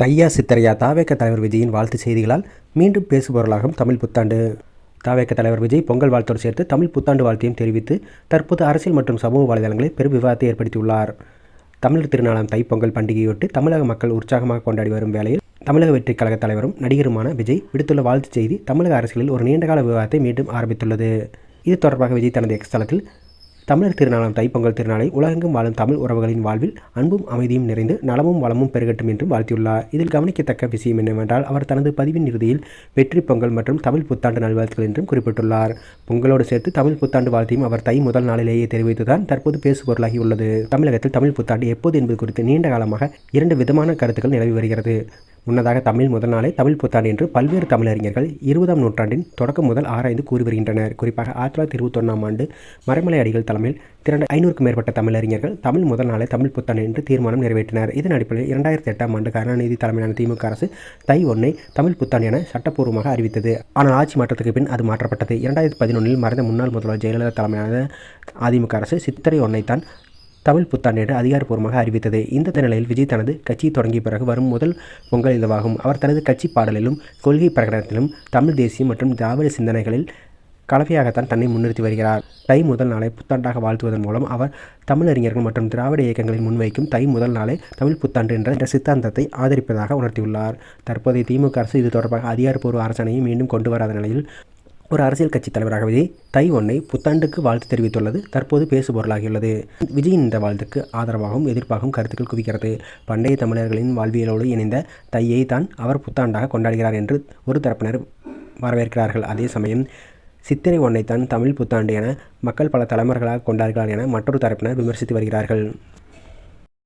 தையா சித்தரையா தாவேக்க தலைவர் விஜயின் வாழ்த்து செய்திகளால் மீண்டும் பேசுபவர்களாகும் தமிழ் புத்தாண்டு. தாவேக்க தலைவர் விஜய் பொங்கல் வாழ்த்தோடு சேர்த்து தமிழ் புத்தாண்டு வாழ்த்தையும் தெரிவித்து தற்போது அரசியல் மற்றும் சமூக வலைதளங்களில் பெரும் விவாதத்தை ஏற்படுத்தியுள்ளார். தமிழர் திருநாளாம் தைப்பொங்கல் பண்டிகையொட்டி தமிழக மக்கள் உற்சாகமாக கொண்டாடி வரும் வேளையில் தமிழக வெற்றிக் கழக தலைவரும் நடிகருமான விஜய் விடுத்துள்ள வாழ்த்துச் செய்தி தமிழக அரசியலில் ஒரு நீண்டகால விவாதத்தை மீண்டும் ஆரம்பித்துள்ளது. இது தொடர்பாக விஜய் தனது எக்ஸ் தளத்தில் தமிழர் திருநாளாம் தைப்பொங்கல் திருநாளை உலகெங்கும் வாழும் தமிழ் உறவுகளின் வாழ்வில் அன்பும் அமைதியும் நிறைந்து நலமும் வளமும் பெருகட்டும் என்றும் வாழ்த்தியுள்ளார். இதில் கவனிக்கத்தக்க விஷயம் என்னவென்றால் அவர் தனது பதிவின் இறுதியில் வெற்றி பொங்கல் மற்றும் தமிழ் புத்தாண்டு நல்வாழ்த்துக்கள் என்றும் குறிப்பிட்டுள்ளார். பொங்கலோடு சேர்த்து தமிழ் புத்தாண்டு வாழ்த்தையும் அவர் தை முதல் நாளிலேயே தெரிவித்துதான் தற்போது பேசுபொருளாகி உள்ளது. தமிழகத்தில் தமிழ் புத்தாண்டு எப்போது என்பது குறித்து நீண்ட காலமாக இரண்டு விதமான கருத்துக்கள் நிலவி வருகிறது. முன்னதாக தமிழ் முதல் நாளே தமிழ் புத்தாண்டு என்று பல்வேறு தமிழறிஞர்கள் இருபதாம் நூற்றாண்டின் தொடக்கம் முதல் ஆராய்ந்து கூறி வருகின்றனர். குறிப்பாக ஆயிரத்தி தொள்ளாயிரத்தி இருபத்தொன்னாம் ஆண்டு மறைமலை அடிகள் தலைமையில் திரண்டு ஐநூறுக்கும் மேற்பட்ட தமிழறிஞர்கள் தமிழ் முதல் நாளே தமிழ் புத்தாண்டு என்று தீர்மானம் நிறைவேற்றினர். இதன் அடிப்படையில் இரண்டாயிரத்தி எட்டாம் ஆண்டு கருணாநிதி தலைமையிலான திமுக அரசு தை ஒன்னை தமிழ் புத்தாண்டு என சட்டப்பூர்வமாக அறிவித்தது. ஆனால் ஆட்சி மாற்றத்துக்கு பின் அது மாற்றப்பட்டது. இரண்டாயிரத்தி பதினொன்றில் மறைந்த முன்னாள் முதல்வர் ஜெயலலிதா தலைமையிலான அதிமுக அரசு சித்திரை ஒன்னைத்தான் தமிழ் புத்தாண்டு என்று அதிகாரப்பூர்வமாக அறிவித்தது. இந்த நிலையில் விஜய் தனது கட்சி தொடங்கிய பிறகு வரும் முதல் பொங்கல் இதுவாகும். அவர் தனது கட்சி பாடலிலும் கொள்கை பிரகடனத்திலும் தமிழ் தேசியம் மற்றும் திராவிட சிந்தனைகளில் கலவையாகத்தான் தன்னை முன்னிறுத்தி வருகிறார். தை முதல் நாளை புத்தாண்டாக வாழ்த்துவதன் மூலம் அவர் தமிழறிஞர்கள் மற்றும் திராவிட இயக்கங்களின் முன்வைக்கும் தை முதல் நாளை தமிழ் புத்தாண்டு என்ற சித்தாந்தத்தை ஆதரிப்பதாக உணர்த்தியுள்ளார். தற்போதைய திமுக அரசு இது தொடர்பாக அதிகாரப்பூர்வ அரசாணையை மீண்டும் கொண்டு வராத நிலையில் ஒரு அரசியல் கட்சி தலைவராக விஜய் தை ஒன்னை புத்தாண்டுக்கு வாழ்த்து தெரிவித்துள்ளது. தற்போது பேசுபொருளாகியுள்ளது. விஜயின் இந்த வாழ்த்துக்கு ஆதரவாகவும் எதிர்ப்பாகவும் கருத்துக்கள் குவிக்கிறது. பண்டைய தமிழர்களின் வாழ்வியலோடு இணைந்த தையை தான் அவர் புத்தாண்டாக கொண்டாடுகிறார் என்று ஒரு தரப்பினர் வரவேற்கிறார்கள். அதே சமயம் சித்திரை ஒன்னைத்தான் தமிழ் புத்தாண்டு என மக்கள் பல தலைமுறைகளாக கொண்டாடுகிறார் என மற்றொரு தரப்பினர் விமர்சித்து வருகிறார்கள்.